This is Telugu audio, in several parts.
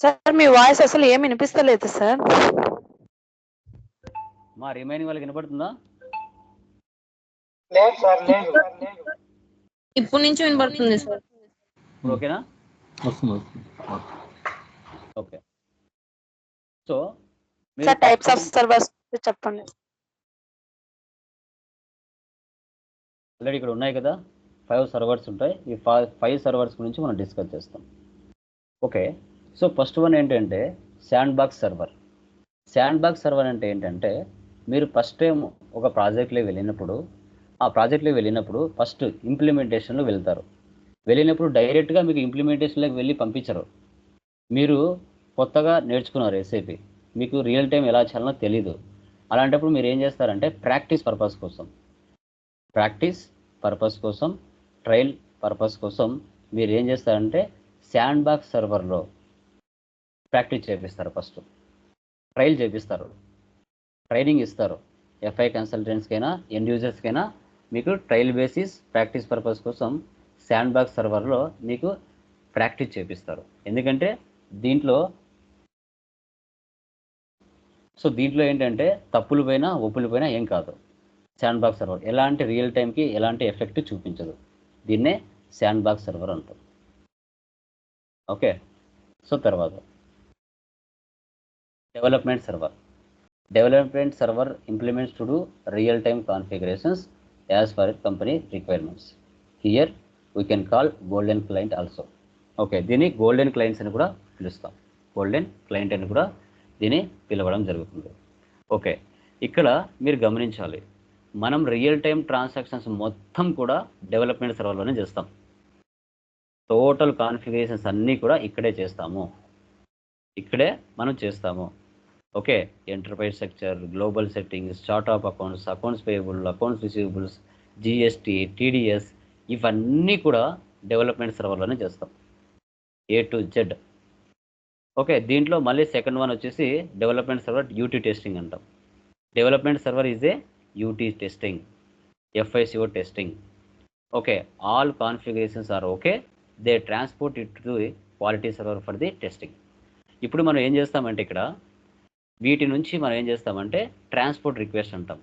సార్ మీ వాయిస్ అసలు ఏం వినిపిస్తలేదు సార్. మా రిమైనింగ్ వాళ్ళకి వినపడుతుందా? లేదు సార్ లేదు. ఇప్పుడు నుంచి వినబడుతుంది సార్. ఓకేనా? వస్తుంది వస్తుంది. Okay. So sir types of servers చెప్పండి. ఆల్రెడీ ఇక్కడ ఉన్నాయి కదా? ఫైవ్ సర్వర్స్ ఉంటాయి. ఈ ఫైవ్ ఫైవ్ సర్వర్స్ గురించి మనం డిస్కస్ చేస్తాం. ఓకే సో ఫస్ట్ వన్ ఏంటంటే sandbox server sandbox server అంటే ఏంటంటే మీరు ఫస్ట్ టైం ఒక ప్రాజెక్ట్లో వెళ్ళినప్పుడు ఆ ప్రాజెక్ట్లో వెళ్ళినప్పుడు ఫస్ట్ ఇంప్లిమెంటేషన్లో వెళ్తారు. వెళ్ళినప్పుడు డైరెక్ట్గా మీకు ఇంప్లిమెంటేషన్లోకి వెళ్ళి పంపించరు. మీరు కొత్తగా నేర్చుకున్నారు ఎస్ఐపి మీకు రియల్ టైం ఎలా చేయాలనో తెలీదు. అలాంటప్పుడు మీరు ఏం చేస్తారంటే ప్రాక్టీస్ పర్పస్ కోసం. ప్రాక్టీస్ పర్పస్ కోసం ట్రయల్ పర్పస్ కోసం మీరు ఏం చేస్తారంటే శాండ్ బాక్స్ సర్వర్లో ప్రాక్టీస్ చేపిస్తారు ఫస్ట్. ట్రయల్ చేపిస్తారు. ట్రైనింగ్ ఇస్తారు. ఎఫ్ఐ కన్సల్టెంట్స్కైనా ఎండ్ యూజర్స్కైనా మీకు ట్రయల్ బేసిస్ ప్రాక్టీస్ పర్పస్ కోసం శాండ్ బాక్స్ సర్వర్లో మీకు ప్రాక్టీస్ చేపిస్తారు. ఎందుకంటే దీంట్లో సో దీంట్లో ఏంటంటే తప్పులు పైన ఒప్పులు పైన ఏం కాదు. శాండ్ బాక్స్ సర్వర్ ఎలాంటి రియల్ టైంకి ఎలాంటి ఎఫెక్ట్ చూపించదు. దీన్నే శాండ్ బాక్స్ సర్వర్ అంటారు. ఓకే? సో తర్వాత development server. Development server implements to do real time configurations as per company requirements here we can call golden client also okay దీన్ని గోల్డెన్ క్లయింట్స్ అని కూడా పిలుస్తాం. గోల్డెన్ క్లయింట్ అని కూడా దీన్ని పిలవడం జరుగుతుంది. ఓకే ఇక్కడ మీరు గమనించాలి. మనం రియల్ టైం ట్రాన్సాక్షన్స్ మొత్తం కూడా డెవలప్మెంట్ సర్వర్లోనే చేస్తాం. టోటల్ కాన్ఫిగరేషన్స్ అన్నీ కూడా ఇక్కడే చేస్తాము. ఇక్కడే మనం చేస్తాము. Okay enterprise sector global settings chart of accounts accounts payable accounts receivables GST TDS ఇవన్నీ కూడా డెవలప్మెంట్ సర్వర్లోనే చేస్తాం. ఏ టు జెడ్ ఓకే దీంట్లో మళ్ళీ సెకండ్ వన్ వచ్చేసి డెవలప్మెంట్ సర్వర్ యూటీ టెస్టింగ్ అంటాం. Development server is a UT testing FICO testing okay all configurations are okay they transport it to quality server for the testing ఇప్పుడు మనం ఏం చేస్తామంటే ఇక్కడ వీటి నుంచి మనం ఏం చేస్తామంటే ట్రాన్స్పోర్ట్ రిక్వెస్ట్ అంటాం.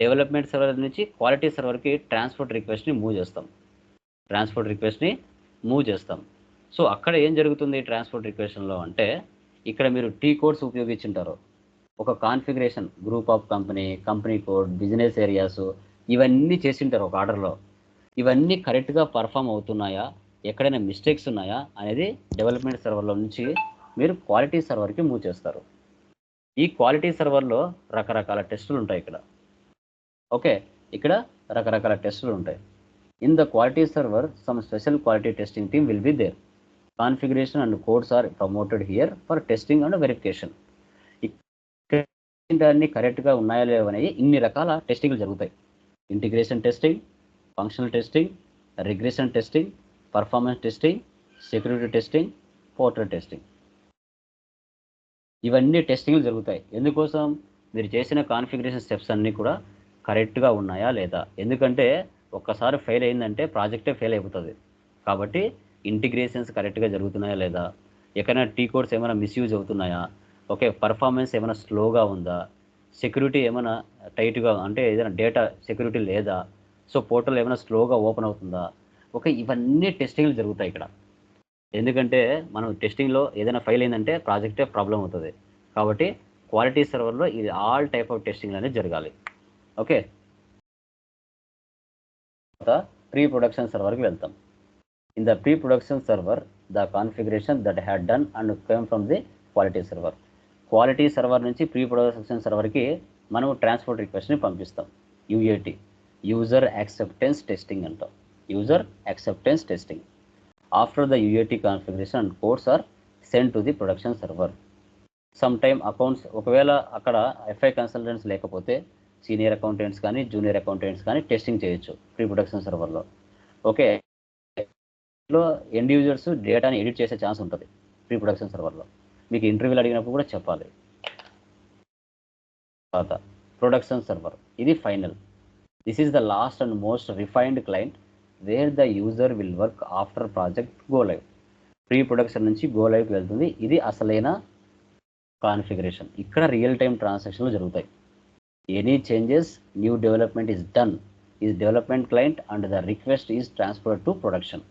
డెవలప్మెంట్ సర్వర్ నుంచి క్వాలిటీ సర్వర్కి ట్రాన్స్పోర్ట్ రిక్వెస్ట్ని మూవ్ చేస్తాం. ట్రాన్స్పోర్ట్ రిక్వెస్ట్ని మూవ్ చేస్తాం. సో అక్కడ ఏం జరుగుతుంది ట్రాన్స్పోర్ట్ రిక్వెస్ట్లో అంటే ఇక్కడ మీరు టీ కోడ్స్ ఉపయోగించుంటారు. ఒక configuration group of company company code business areas ఇవన్నీ చేసింటారు ఒక ఆర్డర్లో. ఇవన్నీ కరెక్ట్గా పర్ఫామ్ అవుతున్నాయా? ఎక్కడైనా మిస్టేక్స్ ఉన్నాయా? అనేది డెవలప్మెంట్ సర్వర్లో నుంచి మీరు క్వాలిటీ సర్వర్కి మూవ్ చేస్తారు. ఈ క్వాలిటీ సర్వర్లో రకరకాల టెస్టులు ఉంటాయి ఇక్కడ. ఓకే ఇక్కడ రకరకాల టెస్టులు ఉంటాయి. In the quality server some special quality testing team will be there. Configuration and codes are promoted here for testing and verification. అన్ని కరెక్ట్గా ఉన్నాయా లేవనేవి ఇన్ని రకాల టెస్టింగ్లు జరుగుతాయి. Integration testing functional testing regression testing performance testing security testing portal testing. ఇవన్నీ టెస్టింగ్లు జరుగుతాయి. ఎందుకోసం? మీరు చేసిన కాన్ఫిగరేషన్ స్టెప్స్ అన్నీ కూడా కరెక్ట్గా ఉన్నాయా లేదా? ఎందుకంటే ఒక్కసారి ఫెయిల్ అయిందంటే ప్రాజెక్టే ఫెయిల్ అయిపోతుంది. కాబట్టి ఇంటిగ్రేషన్స్ కరెక్ట్గా జరుగుతున్నాయా లేదా? ఎక్కడైనా టీ కోడ్స్ ఏమైనా మిస్యూజ్ అవుతున్నాయా? ఓకే పర్ఫార్మెన్స్ ఏమైనా స్లోగా ఉందా? సెక్యూరిటీ ఏమైనా టైట్గా అంటే ఏదైనా డేటా సెక్యూరిటీ లేదా? సో పోర్టల్ ఏమైనా స్లోగా ఓపెన్ అవుతుందా? ఓకే ఇవన్నీ టెస్టింగ్లు జరుగుతాయి ఇక్కడ. ఎందుకంటే మనం టెస్టింగ్లో ఏదైనా ఫెయిల్ అయిందంటే ప్రాజెక్టే ప్రాబ్లం అవుతుంది. కాబట్టి క్వాలిటీ సర్వర్లో ఇది ఆల్ టైప్ ఆఫ్ టెస్టింగ్ అనేది జరగాలి. ఓకే తర్వాత ప్రీ ప్రొడక్షన్ సర్వర్కి వెళ్తాం. In the pre production server the configuration that had done and came from the quality server quality server నుంచి ప్రీ ప్రొడక్షన్ సర్వర్కి మనం ట్రాన్స్పోర్ట్ రిక్వెస్ట్ని పంపిస్తాం. యూఏటి యూజర్ యాక్సెప్టెన్స్ టెస్టింగ్ అంటాం. User acceptance testing after the UAT configuration and codes are send to the production server some time accounts ఒకవేళ అక్కడ ఎఫ్ఐ కన్సల్టెంట్స్ లేకపోతే సీనియర్ అకౌంటెంట్స్ కానీ జూనియర్ అకౌంటెంట్స్ కానీ టెస్టింగ్ చేయొచ్చు ప్రీ ప్రొడక్షన్ సర్వర్లో ఓకే లో ఎండ్ యూజర్స్ డేటాని ఎడిట్ చేసే ఛాన్స్ ఉంటుంది ప్రీ ప్రొడక్షన్ సర్వర్లో మీకు ఇంటర్వ్యూలు అడిగినప్పుడు కూడా చెప్పాలి. తర్వాత ప్రొడక్షన్ సర్వర్ ఇది final this is the last and most refined client where the user will work after project go live pre production నుంచి గో లైవ్కి వెళ్తుంది. ఇది అసలైన కాన్ఫిగరేషన్ ఇక్కడ రియల్ టైం ట్రాన్సాక్షన్లు జరుగుతాయి. Any changes new development is done is development client and the request is transfer to production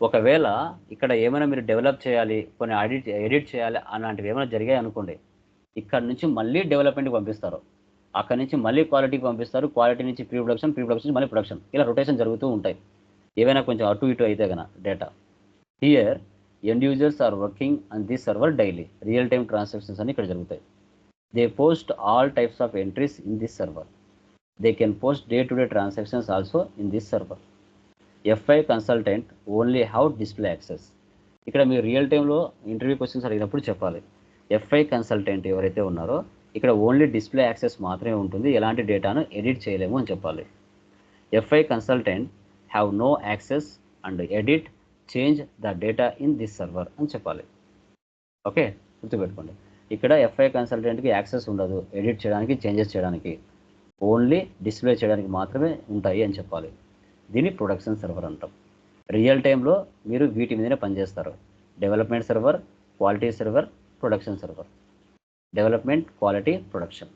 ఒకవేళ ఇక్కడ ఏమైనా మీరు డెవలప్ చేయాలి కొన్ని ఎడిట్ ఎడిట్ చేయాలి అలాంటివి ఏమైనా జరిగాయి అనుకోండి ఇక్కడ నుంచి మళ్ళీ డెవలప్మెంట్కి పంపిస్తారు. అక్కడ నుంచి మళ్ళీ క్వాలిటీకి పంపిస్తారు. క్వాలిటీ నుంచి ప్రీ ప్రొడక్షన్ ప్రీ ప్రొడక్షన్ మళ్ళీ ప్రొడక్షన్ ఇలా రొటేషన్ జరుగుతూ ఉంటాయి. ఏవైనా కొంచెం అటు ఇటు అయితే కన data here end users are working and this server daily real time transactions అని ఇక్కడ జరుగుతాయి. They post all types of entries in this server they can post day to day transactions also in this server FI consultant only how display access ఇక్కడ మీరు రియల్ టైంలో ఇంటర్వ్యూ క్వశ్చన్స్ అడిగినప్పుడు చెప్పాలి. ఎఫ్ఐ కన్సల్టెంట్ ఎవరైతే ఉన్నారో ఇక్కడ ఓన్లీ డిస్ప్లే యాక్సెస్ మాత్రమే ఉంటుంది. ఎలాంటి డేటాను ఎడిట్ చేయలేము అని చెప్పాలి. FI consultant have no access and edit change the data in this server అని చెప్పాలి. ఓకే గుర్తుపెట్టుకోండి. ఇక్కడ ఎఫ్ఐ కన్సల్టెంట్కి యాక్సెస్ ఉండదు. ఎడిట్ చేయడానికి చేంజెస్ చేయడానికి. ఓన్లీ డిస్ప్లే చేయడానికి మాత్రమే ఉంటాయి అని చెప్పాలి. దీన్ని ప్రొడక్షన్ సర్వర్ అంటాం. రియల్ టైంలో మీరు వీటి మీదనే పనిచేస్తారు. Development server quality server production server development quality production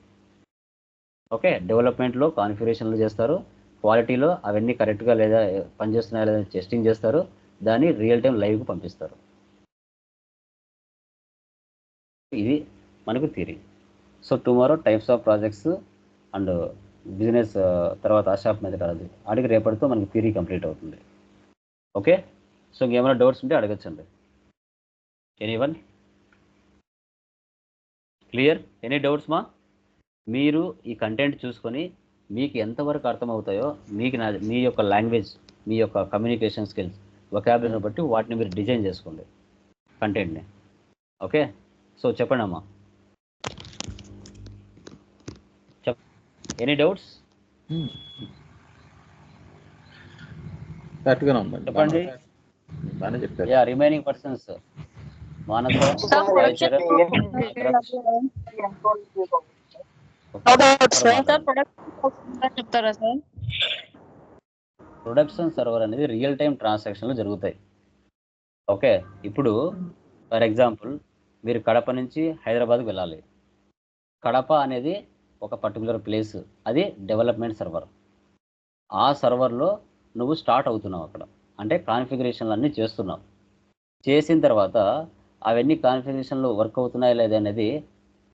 okay డెవలప్మెంట్లో కాన్ఫిగరేషన్లు చేస్తారు. క్వాలిటీలో అవన్నీ కరెక్ట్గా లేదా పనిచేస్తున్నాయా లేదా టెస్టింగ్ చేస్తారు. దాన్ని రియల్ టైం లైవ్కి పంపిస్తారు. ఇది మనకు theory. So tomorrow types of projects and business తర్వాత అషాప్ మెథడాలజీ అడిగి రేపటితో మనకి థియరీ కంప్లీట్ అవుతుంది. ఓకే? సో ఇంకేమైనా డౌట్స్ ఉంటే అడగచ్చండి. Any one clear? Any doubts మా? మీరు ఈ కంటెంట్ చూసుకొని మీకు ఎంతవరకు అర్థమవుతాయో మీకు నా మీ యొక్క లాంగ్వేజ్ మీ యొక్క కమ్యూనికేషన్ స్కిల్స్ వొకాబులరీని బట్టి వాటిని మీరు డిజైన్ చేసుకోండి కంటెంట్ని ఓకే సో చెప్పండి అమ్మా. చెప్ ఎనీ డౌట్స్ చెప్పండి. Yeah remaining persons Manasa sir production sir production చెప్తారా సార్ ప్రొడక్షన్ సర్వర్ అనేది రియల్ టైం ట్రాన్సాక్షన్లు జరుగుతాయి. ఓకే ఇప్పుడు ఫర్ ఎగ్జాంపుల్ మీరు కడప నుంచి హైదరాబాద్కి వెళ్ళాలి. కడప అనేది ఒక పర్టికులర్ ప్లేస్ అది డెవలప్మెంట్ సర్వర్ ఆ సర్వర్లో నువ్వు స్టార్ట్ అవుతున్నావు అక్కడ. అంటే కాన్ఫిగరేషన్లు అన్నీ చేస్తున్నావు. చేసిన తర్వాత అవన్నీ కాన్ఫిగరేషన్లు వర్క్ అవుతున్నాయా లేదా అనేది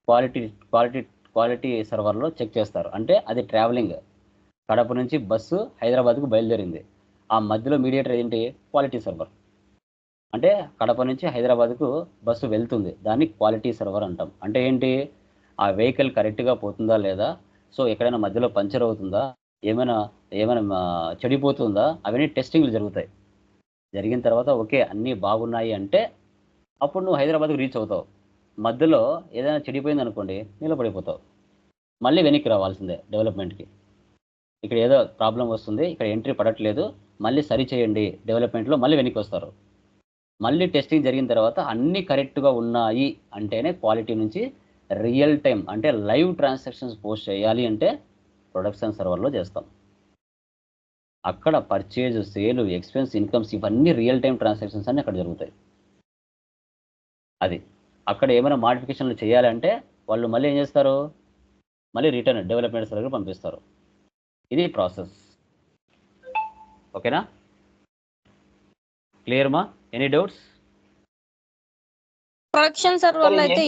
క్వాలిటీ క్వాలిటీ క్వాలిటీ సర్వర్లో చెక్ చేస్తారు. అంటే అది ట్రావెలింగ్. కడప నుంచి బస్సు హైదరాబాద్కు బయలుదేరింది. ఆ మధ్యలో మీడియేటర్ ఏంటి? Quality server. అంటే కడప నుంచి హైదరాబాద్కు బస్సు వెళ్తుంది. దాన్ని క్వాలిటీ సర్వర్ అంటాం. అంటే ఏంటి? ఆ వెహికల్ కరెక్ట్గా పోతుందా లేదా? సో ఎక్కడైనా మధ్యలో పంచర్ అవుతుందా? ఏమైనా ఏమైనా చెడిపోతుందా? అవన్నీ టెస్టింగ్లు జరుగుతాయి. జరిగిన తర్వాత ఓకే అన్నీ బాగున్నాయి అంటే అప్పుడు నువ్వు హైదరాబాద్కు రీచ్ అవుతావు. మధ్యలో ఏదైనా చెడిపోయింది అనుకోండి నిలబడిపోతావు మళ్ళీ వెనక్కి రావాల్సిందే డెవలప్మెంట్కి. ఇక్కడ ఏదో ప్రాబ్లం వస్తుంది ఇక్కడ ఎంట్రీ పడట్లేదు మళ్ళీ సరి చేయండి డెవలప్మెంట్లో మళ్ళీ వెనక్కి వస్తారు. మళ్ళీ టెస్టింగ్ జరిగిన తర్వాత అన్నీ కరెక్ట్గా ఉన్నాయి అంటేనే క్వాలిటీ నుంచి రియల్ టైం అంటే లైవ్ ట్రాన్సాక్షన్స్ పోస్ట్ చేయాలి అంటే ప్రొడక్షన్ సర్వర్లో చేస్తాం. అక్కడ పర్చేజ్ సేల్ ఎక్స్పెన్స్ ఇన్కమ్స్ ఇవన్నీ రియల్ టైం ట్రాన్సాక్షన్స్ అన్నీ అక్కడ జరుగుతాయి. అది. అక్కడ ఏమైనా మాడిఫికేషన్లు చేయాలంటే వాళ్ళు మళ్ళీ ఏం చేస్తారు? మళ్ళీ రిటర్న్ డెవలప్మెంట్ సర్వర్ పంపిస్తారు. ఇది ప్రాసెస్ ఓకేనా? క్లియర్ మా? ఎనీ డౌట్స్ ప్రొడక్షన్ సర్వర్లో అయితే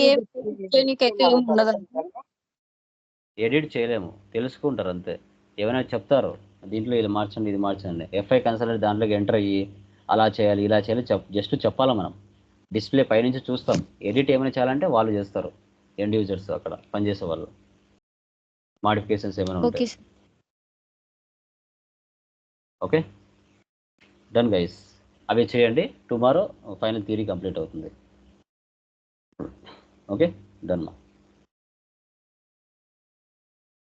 ఎడిట్ చేయలేము. తెలుసుకుంటారు అంతే. ఏమైనా చెప్తారు? దీంట్లో ఇది మార్చండి ఇది మార్చండి. ఎఫ్ఐ కన్సల్టెంట్ దాంట్లోకి ఎంటర్ అయ్యి అలా చేయాలి ఇలా చేయాలి చెప్ జస్ట్ చెప్పాలా మనం? డిస్ప్లే పైనుంచి చూస్తాం. ఎడిట్ ఏమైనా చేయాలంటే వాళ్ళు చేస్తారు. ఎండ్ యూజర్స్ అక్కడ పనిచేసే వాళ్ళు. మాడిఫికేషన్స్ ఏమైనా ఓకే ఉంటాయి ఓకే? Done guys. అవి చేయండి. టుమారో ఫైనల్ థియరీ కంప్లీట్ అవుతుంది. ఓకే? డన్ మా.